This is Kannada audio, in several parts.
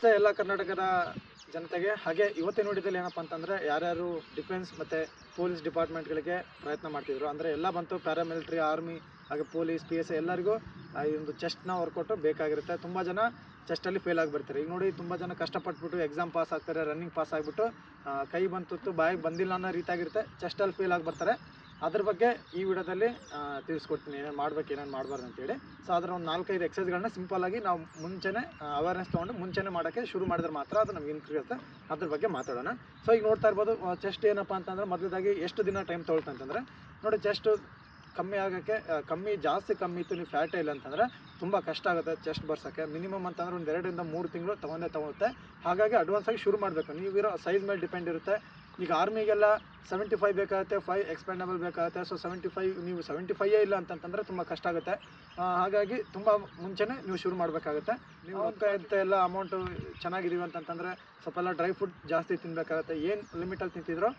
ನಮಸ್ತೆ ಎಲ್ಲ ಕರ್ನಾಟಕದ ಜನತೆಗೆ, ಹಾಗೆ ಇವತ್ತಿನ ವಿಡಿಯೋದಲ್ಲಿ ಏನಪ್ಪ ಅಂತಂದರೆ ಯಾರ್ಯಾರು ಡಿಫೆನ್ಸ್ ಮತ್ತು ಪೊಲೀಸ್ ಡಿಪಾರ್ಟ್ಮೆಂಟ್ಗಳಿಗೆ ಪ್ರಯತ್ನ ಮಾಡ್ತಿದ್ರು, ಅಂದರೆ ಎಲ್ಲ ಬಂತು ಪ್ಯಾರಾಮಿಲಿಟ್ರಿ, ಆರ್ಮಿ, ಹಾಗೆ ಪೊಲೀಸ್, ಪಿ ಎಸ್ ಎಲ್ಲರಿಗೂ ಈ ಒಂದು ಚೆಸ್ಟ್ನ ವರ್ಕೌಟು ಬೇಕಾಗಿರುತ್ತೆ. ತುಂಬ ಜನ ಚೆಸ್ಟಲ್ಲಿ ಫೇಲ್ ಆಗಿಬಿಡ್ತಾರೆ. ಈಗ ನೋಡಿ, ತುಂಬ ಜನ ಕಷ್ಟಪಟ್ಬಿಟ್ಟು ಎಕ್ಸಾಮ್ ಪಾಸ್ ಆಗ್ತಾರೆ ರನ್ನಿಂಗ್ ಪಾಸ್ ಆಗಿಬಿಟ್ಟು ಕೈ ಬಂತು ಬಾಯಿಗೆ ಬಂದಿಲ್ಲ ಅನ್ನೋ ರೀತಿಯಾಗಿರುತ್ತೆ ಚೆಸ್ಟಲ್ಲಿ ಫೇಲ್ ಆಗಿ ಬರ್ತಾರೆ ಅದ್ರ ಬಗ್ಗೆ ಈ ವಿಡಿಯೋದಲ್ಲಿ ತಿಳಿಸ್ಕೊಡ್ತೀನಿ. ಏನೇನು ಮಾಡ್ಬೇಕು, ಏನೇನು ಮಾಡಬಾರ್ದು ಅಂತೇಳಿ. ಸೊ ಅದರ ಒಂದು ನಾಲ್ಕೈದು ಎಕ್ಸಸೈಸ್ಗಳನ್ನ ಸಿಂಪಲ್ ಆಗಿ ನಾವು ಮುಂಚೆನೇ ಅವೇರ್ನೆಸ್ ತೊಗೊಂಡು ಮುಂಚೆನೇ ಮಾಡೋಕ್ಕೆ ಶುರು ಮಾಡಿದ್ರೆ ಮಾತ್ರ ಅದು ನಮ್ಗೆ ಇನ್ಕ್ರೀಸ್ ಅದ್ರ ಬಗ್ಗೆ ಮಾತಾಡೋಣ. ಸೊ ಈಗ ನೋಡ್ತಾ ಇರ್ಬೋದು ಚೆಸ್ಟ್ ಏನಪ್ಪ ಅಂತಂದ್ರೆ ಮೊದಲದಾಗಿ ಎಷ್ಟು ದಿನ ಟೈಮ್ ತೊಗೊಳ್ತಾ ಅಂತಂದರೆ, ನೋಡಿ ಚೆಸ್ಟ್ ಕಮ್ಮಿ ಆಗೋಕ್ಕೆ ಕಮ್ಮಿ, ಜಾಸ್ತಿ ಕಮ್ಮಿ ಇತ್ತು, ನೀವು ಫ್ಯಾಟೇ ಇಲ್ಲ ಅಂತಂದರೆ ತುಂಬ ಕಷ್ಟ ಆಗುತ್ತೆ ಚೆಸ್ಟ್ ಬರ್ಸೋಕ್ಕೆ. ಮಿನಿಮಮ್ ಅಂತಂದ್ರೆ ಒಂದು ಎರಡರಿಂದ ಮೂರು ತಿಂಗಳು ತೊಗೊಂಡೇ ತೊಗೊಳುತ್ತೆ. ಹಾಗಾಗಿ ಅಡ್ವಾನ್ಸ್ ಆಗಿ ಶುರು ಮಾಡಬೇಕು. ನೀವಿರೋ ಸೈಜ್ ಮೇಲೆ ಡಿಪೆಂಡ್ ಇರುತ್ತೆ. ಈಗ ಆರ್ಮಿಗೆಲ್ಲ ಸೆವೆಂಟಿ ಫೈವ್ ಬೇಕಾಗುತ್ತೆ ಫೈವ್ ಎಕ್ಸ್ಪೆಂಡಬಲ್ ಬೇಕಾಗುತ್ತೆ. ಸೊ ಸೆವೆಂಟಿ ಫೈವ್ ನೀವು ಸೆವೆಂಟಿ ಫೈಯೇ ಇಲ್ಲ ಅಂತಂತಂದರೆ ತುಂಬ ಕಷ್ಟ ಆಗುತ್ತೆ. ಹಾಗಾಗಿ ತುಂಬ ಮುಂಚೆನೇ ನೀವು ಶುರು ಮಾಡಬೇಕಾಗುತ್ತೆ. ನೀವು ಅಂತ ಎಲ್ಲ ಅಮೌಂಟು ಚೆನ್ನಾಗಿದೀವಿ ಅಂತಂತಂದರೆ ಸ್ವಲ್ಪ ಎಲ್ಲ ಡ್ರೈ ಫುಡ್ ಜಾಸ್ತಿ ತಿನ್ನಬೇಕಾಗುತ್ತೆ ಏನು ಲಿಮಿಟಲ್ಲಿ ತಿಂತಿದ್ರೋ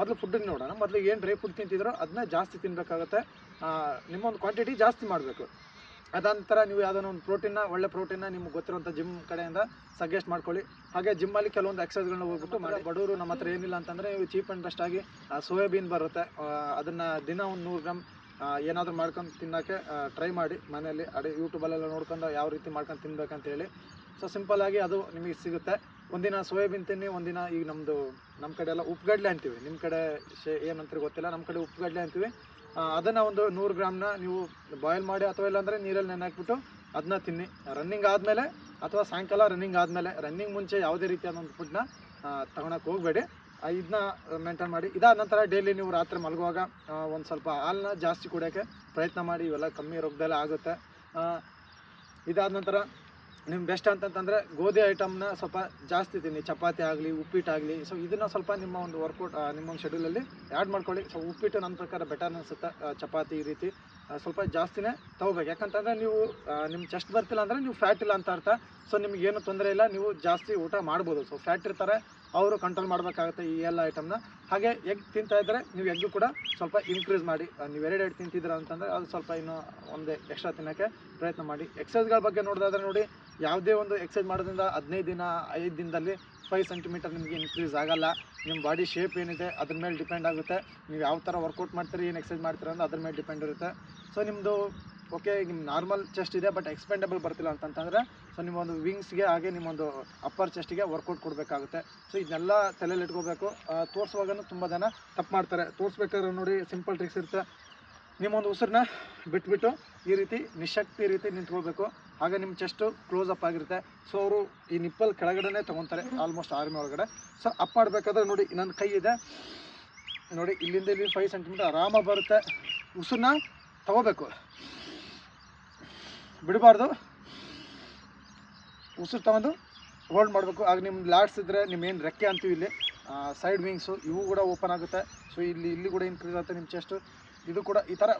ಮೊದಲು ಫುಡ್ಡನ್ನು ನೋಡೋಣ. ಮೊದಲು ಏನು ಡ್ರೈ ಫುಡ್ ತಿಂತಿದ್ರೋ ಅದನ್ನ ಜಾಸ್ತಿ ತಿನ್ನಬೇಕಾಗುತ್ತೆ ನಿಮ್ಮೊಂದು ಕ್ವಾಂಟಿಟಿ ಜಾಸ್ತಿ ಮಾಡಬೇಕು. ಅದಂತರ ನೀವು ಯಾವುದೋ ಒಂದು ಪ್ರೋಟೀನ್ನ, ಒಳ್ಳೆ ಪ್ರೋಟೀನ್ನ ನಿಮ್ಗೆ ಗೊತ್ತಿರುವಂಥ ಜಿಮ್ ಕಡೆಯಿಂದ ಸಜೆಸ್ಟ್ ಮಾಡ್ಕೊಳ್ಳಿ. ಹಾಗೆ ಜಿಮ್ಮಲ್ಲಿ ಕೆಲವೊಂದು ಎಕ್ಸಸೈಸ್ಗಳನ್ನ ಹೋಗ್ಬಿಟ್ಟು ಮಾಡಿ. ಬಡವರು ನಮ್ಮ ಹತ್ರ ಏನಿಲ್ಲ ಅಂತಂದರೆ ನೀವು ಚೀಪ್ ಆ್ಯಂಡ್ ಬೆಸ್ಟ್ ಆಗಿ ಸೋಯಾಬೀನ್ ಬರುತ್ತೆ. ಅದನ್ನು ದಿನ ಒಂದು ನೂರು ಗ್ರಾಮ್ ಏನಾದರೂ ಮಾಡ್ಕೊಂಡು ತಿನ್ನೋಕ್ಕೆ ಟ್ರೈ ಮಾಡಿ ಮನೆಯಲ್ಲಿ. ಅಡಿ ಯೂಟ್ಯೂಬಲ್ಲೆಲ್ಲ ನೋಡ್ಕೊಂಡು ಯಾವ ರೀತಿ ಮಾಡ್ಕೊಂಡು ತಿನ್ಬೇಕಂತ ಹೇಳಿ. ಸೊ ಸಿಂಪಲ್ಲಾಗಿ ಅದು ನಿಮಗೆ ಸಿಗುತ್ತೆ. ಒಂದಿನ ಸೋಯಾಬೀನ್ ತಿನ್ನಿ, ಒಂದಿನ ಈಗ ನಮ್ಮದು ನಮ್ಮ ಕಡೆ ಎಲ್ಲ ಉಪ್ಪುಗಡ್ಲೆ ಅಂತೀವಿ. ನಿಮ್ಮ ಕಡೆ ಶೇ ಏನಂತಾರೆ ಗೊತ್ತಿಲ್ಲ. ನಮ್ಮ ಕಡೆ ಉಪ್ಪುಗಡ್ಲೆ ಅಂತೀವಿ. ಅದನ್ನು ಒಂದು ನೂರು ಗ್ರಾಮ್ನ ನೀವು ಬಾಯ್ಲ್ ಮಾಡಿ ಅಥವಾ ಇಲ್ಲಾಂದರೆ ನೀರಲ್ಲಿ ನೆನೆ ಹಾಕ್ಬಿಟ್ಟು ಅದನ್ನ ತಿನ್ನಿ. ರನ್ನಿಂಗ್ ಆದಮೇಲೆ ಅಥವಾ ಸಾಯಂಕಾಲ ರನ್ನಿಂಗ್ ಆದಮೇಲೆ ರನ್ನಿಂಗ್ ಮುಂಚೆ ಯಾವುದೇ ರೀತಿಯಾದ ಒಂದು ಫುಡ್ನ ತಗೊಳಕ್ಕೆ ಹೋಗಬೇಡಿ. ಇದನ್ನ ಮೇಂಟೈನ್ ಮಾಡಿ. ಇದಾದ ನಂತರ ಡೈಲಿ ನೀವು ರಾತ್ರಿ ಮಲಗುವಾಗ ಒಂದು ಸ್ವಲ್ಪ ಹಾಲನ್ನ ಜಾಸ್ತಿ ಕುಡಿಯೋಕ್ಕೆ ಪ್ರಯತ್ನ ಮಾಡಿ. ಇವೆಲ್ಲ ಕಮ್ಮಿ ರೋಗದಲ್ಲೇ ಆಗುತ್ತೆ. ಇದಾದ ನಂತರ ನಿಮ್ಮ ಬೆಸ್ಟ್ ಅಂತಂತಂದರೆ ಗೋಧಿ ಐಟಮ್ನ ಸ್ವಲ್ಪ ಜಾಸ್ತಿ ತಿನ್ನಿ. ಚಪಾತಿ ಆಗಲಿ ಉಪ್ಪಿಟ್ಟಾಗಲಿ ಸೊ ಇದನ್ನು ಸ್ವಲ್ಪ ನಿಮ್ಮ ಒಂದು ವರ್ಕೌಟ್ ನಿಮ್ಮ ಒಂದು ಶೆಡ್ಯೂಲಲ್ಲಿ ಆ್ಯಡ್ ಮಾಡ್ಕೊಳ್ಳಿ. ಸೊ ಉಪ್ಪಿಟ್ಟು ನನ್ನ ಪ್ರಕಾರ ಬೆಟರ್ ಅನಿಸುತ್ತೆ? ಚಪಾತಿ ಈ ರೀತಿ ಸ್ವಲ್ಪ ಜಾಸ್ತಿನೇ ತಗೋಬೇಕು. ಯಾಕಂತಂದರೆ ನೀವು ನಿಮ್ಮ ಚೆಸ್ಟ್ ಬರ್ತಿಲ್ಲ ಅಂದರೆ ನೀವು ಫ್ಯಾಟ್ ಇಲ್ಲ ಅಂತ ಅರ್ಥ. ಸೊ ನಿಮಗೇನು ತೊಂದರೆ ಇಲ್ಲ. ನೀವು ಜಾಸ್ತಿ ಊಟ ಮಾಡ್ಬೋದು. ಸೊ ಫ್ಯಾಟ್ ಇರ್ತಾರೆ, ಅವರು ಕಂಟ್ರೋಲ್ ಮಾಡಬೇಕಾಗುತ್ತೆ ಈ ಎಲ್ಲ ಐಟಮ್ನ ಹಾಗೆ ಎಗ್ ತಿಂತಾ ಇದ್ದರೆ ನೀವು ಎಗ್ಗು ಕೂಡ ಸ್ವಲ್ಪ ಇನ್ಕ್ರೀಸ್ ಮಾಡಿ. ನೀವು ಎರಡು ಎರಡು ತಿಂತಿದ್ದೀರ ಅಂತಂದರೆ ಅದು ಸ್ವಲ್ಪ ಇನ್ನೂ ಒಂದೇ ಎಕ್ಸ್ಟ್ರಾ ತಿನ್ನೋಕ್ಕೆ ಪ್ರಯತ್ನ ಮಾಡಿ. ಎಕ್ಸಸೈಸ್ಗಳ ಬಗ್ಗೆ ನೋಡೋದಾದ್ರೆ ನೋಡಿ ಯಾವುದೇ ಒಂದು ಎಕ್ಸೈಸ್ ಮಾಡೋದ್ರಿಂದ ಹದಿನೈದು ದಿನ, ಐದು ದಿನದಲ್ಲಿ ಫೈವ್ ಸೆಂಟಿಮೀಟರ್ ನಿಮಗೆ ಇನ್ಕ್ರೀಸ್ ಆಗಲ್ಲ. ನಿಮ್ಮ ಬಾಡಿ ಶೇಪ್ ಏನಿದೆ ಅದ್ರ ಮೇಲೆ ಡಿಪೆಂಡ್ ಆಗುತ್ತೆ. ನೀವು ಯಾವ ಥರ ವರ್ಕೌಟ್ ಮಾಡ್ತೀರಿ, ಏನು ಎಕ್ಸಸೈಸ್ ಮಾಡ್ತೀರ ಅಂದ್ರೆ ಅದ್ರ ಮೇಲೆ ಡಿಪೆಂಡ್ ಇರುತ್ತೆ. ಸೊ ನಿಮ್ಮದು ಓಕೆ ನಿಮ್ಮ ನಾರ್ಮಲ್ ಚೆಸ್ಟ್ ಇದೆ ಬಟ್ ಎಕ್ಸ್ಪೆಂಡಬಲ್ ಬರ್ತಿಲ್ಲ ಅಂತಂತಂದರೆ ಸೊ ನಿಮ್ಮೊಂದು ವಿಂಗ್ಸ್ಗೆ ಹಾಗೆ ನಿಮ್ಮೊಂದು ಅಪ್ಪರ್ ಚೆಸ್ಟಿಗೆ ವರ್ಕೌಟ್ ಕೊಡಬೇಕಾಗುತ್ತೆ. ಸೊ ಇದನ್ನೆಲ್ಲ ತಲೆಯಲ್ಲಿ ಇಟ್ಕೋಬೇಕು. ತೋರಿಸುವಾಗೂ ತುಂಬ ಜನ ತಪ್ಪು ಮಾಡ್ತಾರೆ. ತೋರಿಸ್ಬೇಕಾದ್ರೆ ನೋಡಿ ಸಿಂಪಲ್ ಟ್ರಿಕ್ಸ್ ಇರುತ್ತೆ. ನಿಮ್ಮೊಂದು ಉಸಿರನ್ನ ಬಿಟ್ಬಿಟ್ಟು ಈ ರೀತಿ ನಿಶಕ್ತಿ ರೀತಿ ನಿಂತ್ಕೊಳ್ಬೇಕು ಹಾಗೆ ನಿಮ್ಮ ಚೆಸ್ಟು ಕ್ಲೋಸ್ ಅಪ್ ಆಗಿರುತ್ತೆ. ಸೊ ಅವರು ಈ ನಿಪ್ಪಲ್ ಕೆಳಗಡೆನೇ ತೊಗೊತಾರೆ ಆಲ್ಮೋಸ್ಟ್ ಆರ್ಮಿ ಒಳಗಡೆ. ಸೊ ಅಪ್ ಮಾಡಬೇಕಾದ್ರೆ ನೋಡಿ ನನ್ನ ಕೈ ಇದೆ. ನೋಡಿ, ಇಲ್ಲಿಂದ ಇಲ್ಲಿ ಫೈವ್ ಸೆಂಟಿಮೀಟರ್ ಆರಾಮ ಬರುತ್ತೆ. ಉಸಿರನ್ನ ತಗೋಬೇಕು. ಬಿಡಬಾರ್ದು. ಉಸಿರು ತಗೊಂಡು ಹೋಲ್ಡ್ ಮಾಡಬೇಕು. ಆಗ ನಿಮ್ಮ ಲ್ಯಾಡ್ಸ್ ಇದ್ದರೆ ನಿಮ್ಮೇನು ರೆಕ್ಕೆ ಅಂತೀವಿ ಇಲ್ಲಿ. ಸೈಡ್ ವಿಂಗ್ಸು ಇವು ಕೂಡ ಓಪನ್ ಆಗುತ್ತೆ. ಸೊ ಇಲ್ಲಿ ಇಲ್ಲಿ ಕೂಡ ಇನ್ಕ್ರೀಸ್ ಆಗುತ್ತೆ ನಿಮ್ಮ ಚೆಸ್ಟು ಇದು ಕೂಡ ಈ ಥರ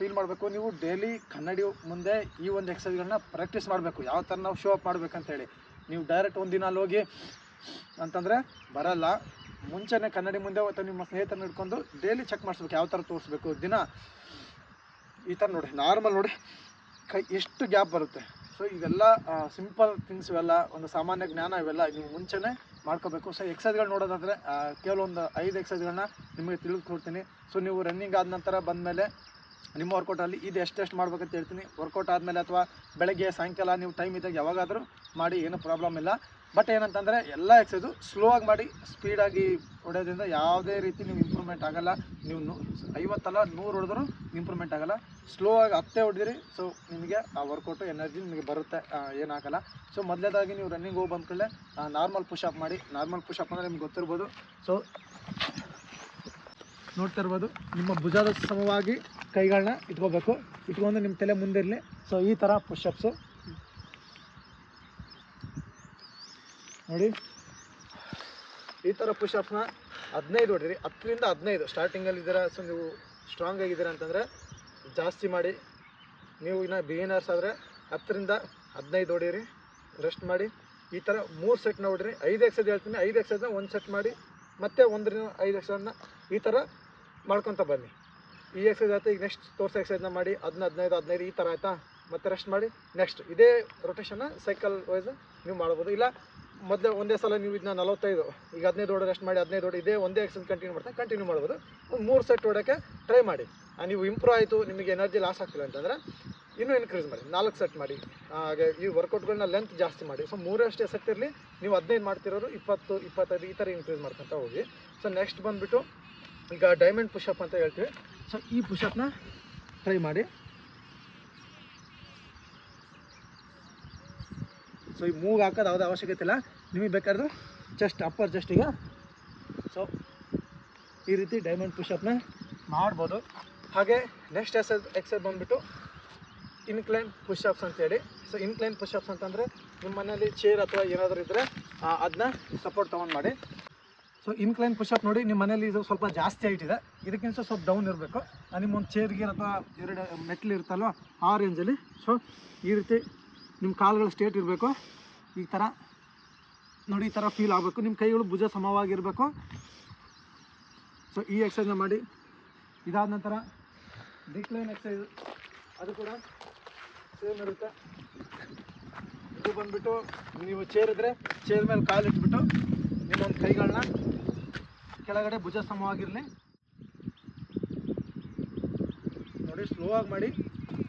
ಫೀಲ್ ಮಾಡಬೇಕು. ನೀವು ಡೈಲಿ ಕನ್ನಡಿ ಮುಂದೆ ಈ ಒಂದು ಎಕ್ಸಸೈಸ್ಗಳನ್ನ ಪ್ರಾಕ್ಟೀಸ್ ಮಾಡಬೇಕು. ಯಾವ ಥರ ನಾವು ಶೋ ಅಪ್ ಮಾಡಬೇಕಂತೇಳಿ ನೀವು ಡೈರೆಕ್ಟ್ ಒಂದಿನ ದಿನ ಅಲ್ಲಿ ಹೋಗಿ ಅಂತಂದರೆ ಬರಲ್ಲ. ಮುಂಚೆನೇ ಕನ್ನಡಿ ಮುಂದೆ ಅಥವಾ ನಿಮ್ಮ ಸ್ನೇಹಿತರನ್ನ ಹಿಡ್ಕೊಂಡು ಡೈಲಿ ಚೆಕ್ ಮಾಡಿಸ್ಬೇಕು. ಯಾವ ಥರ ತೋರಿಸ್ಬೇಕು? ದಿನ ಈ ಥರ ನೋಡಿ ನಾರ್ಮಲ್ ನೋಡಿ ಕೈ ಎಷ್ಟು ಗ್ಯಾಪ್ ಬರುತ್ತೆ. ಸೊ ಇವೆಲ್ಲ ಸಿಂಪಲ್ ಥಿಂಗ್ಸ್ ಇವೆಲ್ಲ, ಒಂದು ಸಾಮಾನ್ಯ ಜ್ಞಾನ ಇವೆಲ್ಲ ನೀವು ಮುಂಚೆನೇ ಮಾಡ್ಕೋಬೇಕು. ಸೊ ಎಕ್ಸೈಸ್ಗಳು ನೋಡೋದಾದರೆ ಕೆಲವೊಂದು ಐದು ಎಕ್ಸೈಸ್ಗಳನ್ನ ನಿಮಗೆ ತಿಳಿಸ್ಕೊಡ್ತೀನಿ ಸೊ ನೀವು ರನ್ನಿಂಗ್ ಆದ ನಂತರ ಬಂದಮೇಲೆ ನಿಮ್ಮ ವರ್ಕೌಟಲ್ಲಿ ಇದು ಎಷ್ಟೆಷ್ಟು ಮಾಡ್ಬೇಕಂತ ಹೇಳ್ತೀನಿ. ವರ್ಕೌಟ್ ಆದಮೇಲೆ ಅಥವಾ ಬೆಳಗ್ಗೆ, ಸಾಯಂಕಾಲ ನೀವು ಟೈಮ್ ಇದ್ದಾಗ ಯಾವಾಗಾದರೂ ಮಾಡಿ, ಏನು ಪ್ರಾಬ್ಲಮ್ ಇಲ್ಲ. ಬಟ್ ಏನಂತಂದರೆ ಎಲ್ಲ ಎಕ್ಸೈಸು ಸ್ಲೋ ಆಗಿ ಮಾಡಿ ಸ್ಪೀಡಾಗಿ ಹೊಡೆಯೋದ್ರಿಂದ ಯಾವುದೇ ರೀತಿ ನೀವು ಇಂಪ್ರೂವ್ಮೆಂಟ್ ಆಗಲ್ಲ. ನೀವು ಐವತ್ತಲ್ಲ ನೂರು ಹೊಡೆದ್ರು ಇಂಪ್ರೂವ್ಮೆಂಟ್ ಆಗಲ್ಲ. ಸ್ಲೋ ಆಗಿ ಹತ್ತೇ ಹೊಡೆದಿರಿ. ಸೊ ನಿಮಗೆ ಆ ವರ್ಕೌಟು ಎನರ್ಜಿ ನಿಮಗೆ ಬರುತ್ತೆ. ಏನಾಗಲ್ಲ. ಸೊ ಮೊದಲೇದಾಗಿ ನೀವು ರನ್ನಿಂಗ್ ಹೋಗಿ ಬಂದ್ಕೊಳ್ಳೆ ನಾರ್ಮಲ್ ಪುಷಪ್ ಮಾಡಿ. ನಾರ್ಮಲ್ ಪುಷಪ್ ಅಂದರೆ ನಿಮ್ಗೆ ಗೊತ್ತಿರ್ಬೋದು. ಸೊ ನೋಡ್ತಾ ಇರ್ಬೋದು, ನಿಮ್ಮ ಭುಜದ ಸಮವಾಗಿ ಕೈಗಳನ್ನ ಇಟ್ಕೋಬೇಕು. ಇಟ್ಕೊಂಡು ನಿಮ್ಮ ತಲೆ ಮುಂದಿರಲಿ ಸೊ ಈ ಥರ ಪುಷಪ್ಸು ನೋಡಿ. ಈ ಥರ ಪುಷಪ್ನ ಹದಿನೈದು ಹೊಡಿರಿ. ಹತ್ತರಿಂದ ಹದಿನೈದು. ಸ್ಟಾರ್ಟಿಂಗಲ್ಲಿ ಇದ್ದೀರಾ ಸೊ ನೀವು ಸ್ಟ್ರಾಂಗ್ ಆಗಿದ್ದೀರಾ ಅಂತಂದರೆ ಜಾಸ್ತಿ ಮಾಡಿ. ನೀವು ಇನ್ನು ಬಿಗಿನರ್ಸ್ ಆದರೆ ಹತ್ತರಿಂದ ಹದಿನೈದು ಹೊಡಿರಿ. ರೆಸ್ಟ್ ಮಾಡಿ. ಈ ಥರ ಮೂರು ಸೆಟ್ನ ಹೊಡಿರಿ. ಐದು ಎಕ್ಸೈಸ್ ಹೇಳ್ತೀನಿ. ಐದು ಎಕ್ಸೈಸ್ನ ಒಂದು ಸೆಟ್ ಮಾಡಿ ಮತ್ತೆ ಒಂದರಿಂದ ಐದು ಎಕ್ಸೈಸ್ನ ಈ ಥರ ಮಾಡ್ಕೊತ ಬನ್ನಿ. ಈ ಎಕ್ಸೈಸ್ ಆಯ್ತು? ಈಗ ನೆಕ್ಸ್ಟ್ ತೋರ್ಸ್ ಎಕ್ಸೈಸ್ನ ಮಾಡಿ ಅದನ್ನ ಹದಿನೈದು ಹದಿನೈದು ಈ ಥರ ಆಯ್ತಾ? ಮತ್ತೆ ರೆಸ್ಟ್ ಮಾಡಿ ನೆಕ್ಸ್ಟ್ ಇದೇ ರೊಟೇಷನ್ನ ಸೈಕಲ್ ವೈಸ್ ನೀವು ಮಾಡ್ಬೋದು. ಇಲ್ಲ, ಮೊದಲು ಒಂದೇ ಸಲ ನೀವು ಇದನ್ನ ನಲವತ್ತೈದು, ಈಗ ಹದಿನೈದು ಓಡ ರೆಸ್ಟ್ ಮಾಡಿ, ಹದಿನೈದು ಓಡಿ ಇದೇ ಒಂದೇ ಎಕ್ಸಸೈಸ್ ಕಂಟಿನ್ಯೂ ಮಾಡ್ತಾ ಕಂಟಿನ್ಯೂ ಮಾಡ್ಬೋದು. ಒಂದು ಮೂರು ಸೆಟ್ ಓಡೋಕ್ಕೆ ಟ್ರೈ ಮಾಡಿ. ನೀವು ಇಂಪ್ರೂವ್ ಆಯಿತು, ನಿಮಗೆ ಎನರ್ಜಿ ಲಾಸ್ ಆಗ್ತಿಲ್ಲ ಅಂತಂದರೆ ಇನ್ನೂ ಇನ್ಕ್ರೀಸ್ ಮಾಡಿ. ನಾಲ್ಕು ಸೆಟ್ ಮಾಡಿ. ಹಾಗೆ ಈ ವರ್ಕೌಟ್ಗಳನ್ನ ಲೆಂತ್ ಜಾಸ್ತಿ ಮಾಡಿ. ಸೊ ಮೂರಷ್ಟೇ ಸೆಟ್ ಇರಲಿ, ನೀವು ಹದಿನೈದು ಮಾಡ್ತಿರೋರು ಇಪ್ಪತ್ತು, ಇಪ್ಪತ್ತೈದು ಈ ಥರ ಇನ್ಕ್ರೀಸ್ ಮಾಡ್ಕೊತ ಹೋಗಿ. ಸೊ ನೆಕ್ಸ್ಟ್ ಬಂದುಬಿಟ್ಟು ಈಗ ಡೈಮಂಡ್ ಪುಷಪ್ ಅಂತ ಹೇಳ್ತೀವಿ. ಸೊ ಈ ಪುಷಪ್ನ ಟ್ರೈ ಮಾಡಿ. ಸೊ ಈ ಮೂಗ್ ಹಾಕೋದು ಯಾವುದೇ ಅವಶ್ಯಕತೆ ಇಲ್ಲ. ನಿಮಗೆ ಬೇಕಾದ್ರೆ ಜಸ್ಟ್ ಅಪ್ಪರ್ ಜಸ್ಟಿಗೆ ಸೊ ಈ ರೀತಿ ಡೈಮಂಡ್ ಪುಷಪ್ನ ಮಾಡ್ಬೋದು. ಹಾಗೆ ನೆಕ್ಸ್ಟ್ ಎಕ್ಸೈಸ್ ಎಕ್ಸೈಸ್ ಬಂದುಬಿಟ್ಟು ಇನ್ಕ್ಲೈನ್ ಪುಷಪ್ಸ್ ಅಂತೇಳಿ ಸೊ ಇನ್ಕ್ಲೈನ್ ಪುಷಪ್ಸ್ ಅಂತಂದರೆ ನಿಮ್ಮ ಮನೇಲಿ ಚೇರ್ ಅಥವಾ ಏನಾದರೂ ಇದ್ದರೆ ಅದನ್ನ ಸಪೋರ್ಟ್ ತೊಗೊಂಡು ಮಾಡಿ. ಸೊ ಇನ್ಕ್ಲೈನ್ ಪುಷಪ್ ನೋಡಿ ನಿಮ್ಮ ಮನೇಲಿ ಇದು ಸ್ವಲ್ಪ ಜಾಸ್ತಿ ಇದೆ. ಇದಕ್ಕಿಂತ ಸ್ವಲ್ಪ ಡೌನ್ ಇರಬೇಕು. ನಿಮ್ಮ ಒಂದು ಚೇರ್ಗೆ ಅಥವಾ ಎರಡು ಮೆಟ್ಲು ಇರುತ್ತಲ್ವ, ಆ ರೇಂಜಲ್ಲಿ ಸೊ ಈ ರೀತಿ ನಿಮ್ಮ ಕಾಲುಗಳು ಸ್ಟೇಟ್ ಇರಬೇಕು. ಈ ಥರ ನೋಡಿ ಈ ಥರ ಫೀಲ್ ಆಗಬೇಕು. ನಿಮ್ಮ ಕೈಗಳು ಭುಜ ಸಮವಾಗಿರಬೇಕು. ಸೊ ಈ ಎಕ್ಸಸೈಸ್ನ ಮಾಡಿ. ಇದಾದ ನಂತರ ಡಿಕ್ಲೈನ್ ಎಕ್ಸಸೈಸ್ ಅದು ಕೂಡ ಸೇಮ್ ಇರುತ್ತೆ. ಇದು ಬಂದುಬಿಟ್ಟು, ನೀವು ಚೇರಿದ್ರೆ ಚೇರ್ ಮೇಲೆ ಕಾಲು ಒಂದು ಕೈಗಳನ್ನ ಕೆಳಗಡೆ ಭುಜ ಸಮವಾಗಿರಲಿ ನೋಡಿ ಸ್ಲೋ ಆಗಿ ಮಾಡಿ.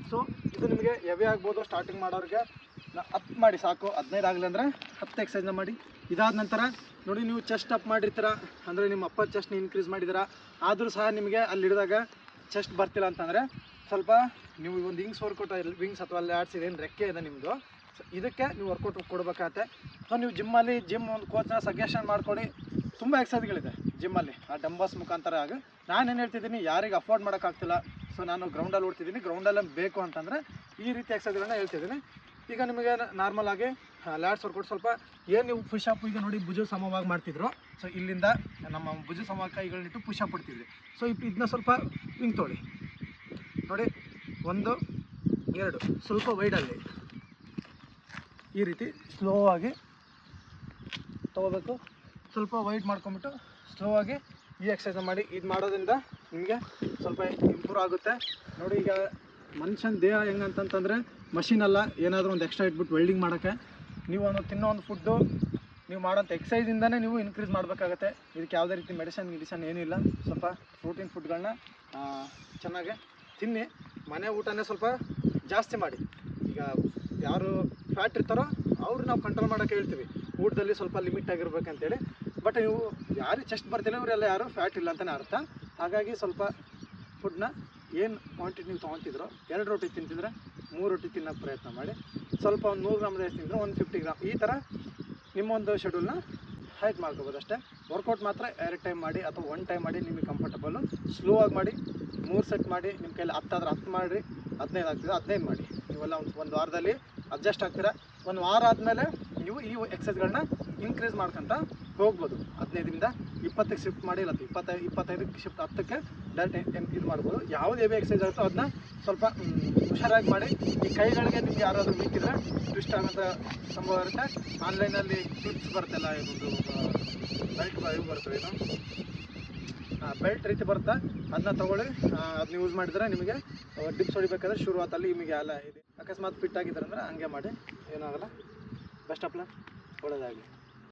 ಸೊ ಇದು ನಿಮಗೆ ಹೆವಿ ಆಗ್ಬೋದು ಸ್ಟಾರ್ಟಿಂಗ್ ಮಾಡೋರಿಗೆ. ಅಪ್ ಮಾಡಿ, ಸಾಕು. ಹದಿನೈದು ಆಗಲಿ ಅಂದರೆ ಹತ್ತು ಎಕ್ಸೈಸ್ನ ಮಾಡಿ. ಇದಾದ ನಂತರ, ನೋಡಿ, ನೀವು ಚೆಸ್ಟ್ ಅಪ್ ಮಾಡಿರ್ತೀರ? ಅಂದರೆ ನಿಮ್ಮ ಅಪ್ಪ ಚೆಸ್ಟ್ನ ಇನ್ಕ್ರೀಸ್ ಮಾಡಿದ್ದೀರಾ ಆದರೂ ಸಹ ನಿಮಗೆ ಅಲ್ಲಿ ಹಿಡಿದಾಗ ಚೆಸ್ಟ್ ಬರ್ತಿಲ್ಲ ಅಂತಂದರೆ ಸ್ವಲ್ಪ ನೀವು ಒಂದು ವಿಂಗ್ಸ್ ವರ್ಕೌಟ್ ವಿಂಗ್ಸ್ ಅಥವಾ ಅಲ್ಲಿ ಲ್ಯಾಡ್ಸ್ ಇದೇನು ರೆಕ್ಕೆ ಇದೆ ನಿಮ್ಮದು ಇದಕ್ಕೆ ನೀವು ವರ್ಕೌಟ್ ಕೊಡಬೇಕಾಗತ್ತೆ. ಸೊ ನೀವು ಜಿಮ್ಮಲ್ಲಿ ಜಿಮ್ ಒಂದು ಕೋಚ್ನ ಸಜೆಷನ್ ಮಾಡ್ಕೊಡಿ. ತುಂಬ ಎಕ್ಸೈಸ್ಗಳಿದೆ ಜಿಮ್ಮಲ್ಲಿ ಆ ಡಂಬಸ್ ಮುಖಾಂತರ ಆಗ. ನಾನೇನು ಹೇಳ್ತಿದ್ದೀನಿ, ಯಾರಿಗೆ ಅಫೋರ್ಡ್ ಮಾಡೋಕ್ಕಾಗ್ತಿಲ್ಲ. ಸೊ ನಾನು ಗ್ರೌಂಡಲ್ಲಿ ಓಡ್ತಿದ್ದೀನಿ. ಗ್ರೌಂಡಲ್ಲಿ ಬೇಕು ಅಂತಂದರೆ ಈ ರೀತಿ ಎಕ್ಸೈಸ್ಗಳನ್ನ ಹೇಳ್ತಿದ್ದೀನಿ. ಈಗ ನಿಮಗೆ ನಾರ್ಮಲ್ ಆಗಿ ಲ್ಯಾಡ್ಸ್ ವರ್ಕೌಟ್ ಸ್ವಲ್ಪ ಏನು ನೀವು ಪುಷಪ್ ಈಗ ನೋಡಿ ಭುಜ ಸಮವಾಗಿ ಮಾಡ್ತಿದ್ರು. ಸೊ ಇಲ್ಲಿಂದ ನಮ್ಮ ಭುಜ ಸಮ ಕೈಗಳನ್ನಿಟ್ಟು ಪುಷಪ್ ಬಿಡ್ತಿದ್ವಿ ಸೊ ಇದನ್ನ ಸ್ವಲ್ಪ ಹಿಂಗೆ ತೋಡಿ ನೋಡಿ, ಒಂದು, ಎರಡು, ಸ್ವಲ್ಪ ವೈಡಲ್ಲಿ ಈ ರೀತಿ ಸ್ಲೋ ಆಗಿ ತೊಗೋಬೇಕು. ಸ್ವಲ್ಪ ವೈಟ್ ಮಾಡ್ಕೊಂಬಿಟ್ಟು ಸ್ಲೋ ಆಗಿ ಈ ಎಕ್ಸಸೈಸ್ ಮಾಡಿ. ಇದು ಮಾಡೋದ್ರಿಂದ ನಿಮಗೆ ಸ್ವಲ್ಪ ಇಂಪ್ರೂವ್ ಆಗುತ್ತೆ. ನೋಡಿ ಈಗ ಮನುಷ್ಯನ ದೇಹ ಹೆಂಗಂತಂತಂದರೆ ಅಲ್ಲ, ಏನಾದರೂ ಒಂದು ಎಕ್ಸ್ಟ್ರಾ ಇಟ್ಬಿಟ್ಟು ವೆಲ್ಡಿಂಗ್ ಮಾಡೋಕ್ಕೆ. ನೀವು ಒಂದು ತಿನ್ನೋ ಒಂದು ಫುಡ್ಡು ನೀವು ಮಾಡೋಂಥ ಎಕ್ಸಸೈಸಿಂದನೇ ನೀವು ಇನ್ಕ್ರೀಸ್ ಮಾಡಬೇಕಾಗತ್ತೆ. ಇದಕ್ಕೆ ಯಾವುದೇ ರೀತಿ ಮೆಡಿಸನ್ ಗಿಡಿಸನ್ ಏನಿಲ್ಲ ಸ್ವಲ್ಪ ಪ್ರೋಟೀನ್ ಫುಡ್ಗಳನ್ನ ಚೆನ್ನಾಗಿ ತಿನ್ನಿ. ಮನೆ ಊಟನೇ ಸ್ವಲ್ಪ ಜಾಸ್ತಿ ಮಾಡಿ. ಈಗ ಯಾರು ಫ್ಯಾಟ್ ಇರ್ತಾರೋ ಅವ್ರು ನಾವು ಕಂಟ್ರೋಲ್ ಮಾಡೋಕೆ ಹೇಳ್ತೀವಿ. ಊಟದಲ್ಲಿ ಸ್ವಲ್ಪ ಲಿಮಿಟ್ ಆಗಿರ್ಬೇಕಂತೇಳಿ. ಬಟ್ ನೀವು ಯಾರು ಚೆಸ್ಟ್ ಬರ್ತಿಲ್ಲ ಇವರೆಲ್ಲ ಯಾರು ಫ್ಯಾಟ್ ಇಲ್ಲ ಅಂತಲೇ ಅರ್ಥ. ಹಾಗಾಗಿ ಸ್ವಲ್ಪ ಫುಡ್ನ ಏನು ಕ್ವಾಂಟಿಟಿ ನೀವು ತೊಗೊತಿದ್ರು, ಎರಡು ರೊಟ್ಟಿ ತಿಂತಿದ್ರೆ ಮೂರು ರೊಟ್ಟಿ ತಿನ್ನೋಕ್ಕೆ ಪ್ರಯತ್ನ ಮಾಡಿ. ಸ್ವಲ್ಪ ಒಂದು ನೂರು ಗ್ರಾಮ್ ರೈಸ್ ತಿಂದರೆ ಒಂದು ಫಿಫ್ಟಿ ಗ್ರಾಮ್. ಈ ಥರ ನಿಮ್ಮೊಂದು ಶೆಡ್ಯೂಲ್ನ ಹೈಟ್ ಮಾಡ್ಕೋಬೋದು ಅಷ್ಟೇ. ವರ್ಕೌಟ್ ಮಾತ್ರ ಎರಡು ಟೈಮ್ ಮಾಡಿ ಅಥವಾ ಒನ್ ಟೈಮ್ ಮಾಡಿ ನಿಮಗೆ ಕಂಫರ್ಟಬಲ್ಲು ಸ್ಲೋ ಆಗಿ ಮಾಡಿ, ಮೂರು ಸೆಟ್ ಮಾಡಿ ನಿಮ್ಮ ಕೈಯಲ್ಲಿ ಹತ್ತಾದ್ರೆ ಹತ್ತು ಮಾಡಿರಿ, ಹದಿನೈದು ಆಗ್ತದೆ ಹದಿನೈದು ಮಾಡಿ. ನೀವೆಲ್ಲ ಒಂದು ಒಂದು ವಾರದಲ್ಲಿ ಅಡ್ಜಸ್ಟ್ ಆಗ್ತೀರಾ? ಒಂದು ವಾರ ಆದಮೇಲೆ ನೀವು ಈ ಎಕ್ಸಸೈಸ್ಗಳನ್ನ ಇನ್ಕ್ರೀಸ್ ಮಾಡ್ಕೊತ ಹೋಗ್ಬೋದು. ಹದಿನೈದರಿಂದ ಇಪ್ಪತ್ತಕ್ಕೆ ಶಿಫ್ಟ್ ಮಾಡಿ, ಇಲ್ಲ ಇಪ್ಪತ್ತೈದು ಇಪ್ಪತ್ತೈದಕ್ಕೆ ಶಿಫ್ಟ್ ಹತ್ತಕ್ಕೆ ಡೈರೆಕ್ಟ್ ಇದು ಮಾಡ್ಬೋದು. ಯಾವುದೇ ಹೆವಿ ಎಕ್ಸಸೈಸ್ ಆಗುತ್ತೋ ಅದನ್ನ ಸ್ವಲ್ಪ ಹುಷಾರಾಗಿ ಮಾಡಿ. ಈ ಕೈಗಳಿಗೆ ನಿಮ್ಗೆ ಯಾರಾದರೂ ಬೇಕಿದ್ರೆ ಟ್ವಿಸ್ಟ್ ಆಗೋಂಥ ಸಂಭವ ಇರುತ್ತೆ. ಆನ್ಲೈನಲ್ಲಿ ಕ್ಲಿಪ್ಸ್ ಬರ್ತಲ್ಲ ಇದೊಂದು ಲೈಟ್ ಇವು ಬರ್ತವೆ ಏನು ಬೆಲ್ಟ್ ರೀತಿ ಬರುತ್ತೆ? ಅದನ್ನ ತಗೊಳ್ಳಿ. ಅದನ್ನ ಯೂಸ್ ಮಾಡಿದ್ರೆ ನಿಮಗೆ ಡಿಪ್ಸ್ ಹೊಡಿಬೇಕಾದ್ರೆ ಶುರುವಾತಲ್ಲಿ ನಿಮಗೆ ಅಲ್ಲ ಇದೆ. ಅಕಸ್ಮಾತ್ ಫಿಟ್ ಆಗಿದ್ದಾರೆ ಅಂದರೆ ಹಂಗೆ ಮಾಡಿ. ಏನಾಗಲ್ಲ. ಬೆಸ್ಟ್ ಆಫ್ ಲಕ್ ಒಳ್ಳೆಯದಾಗಲಿ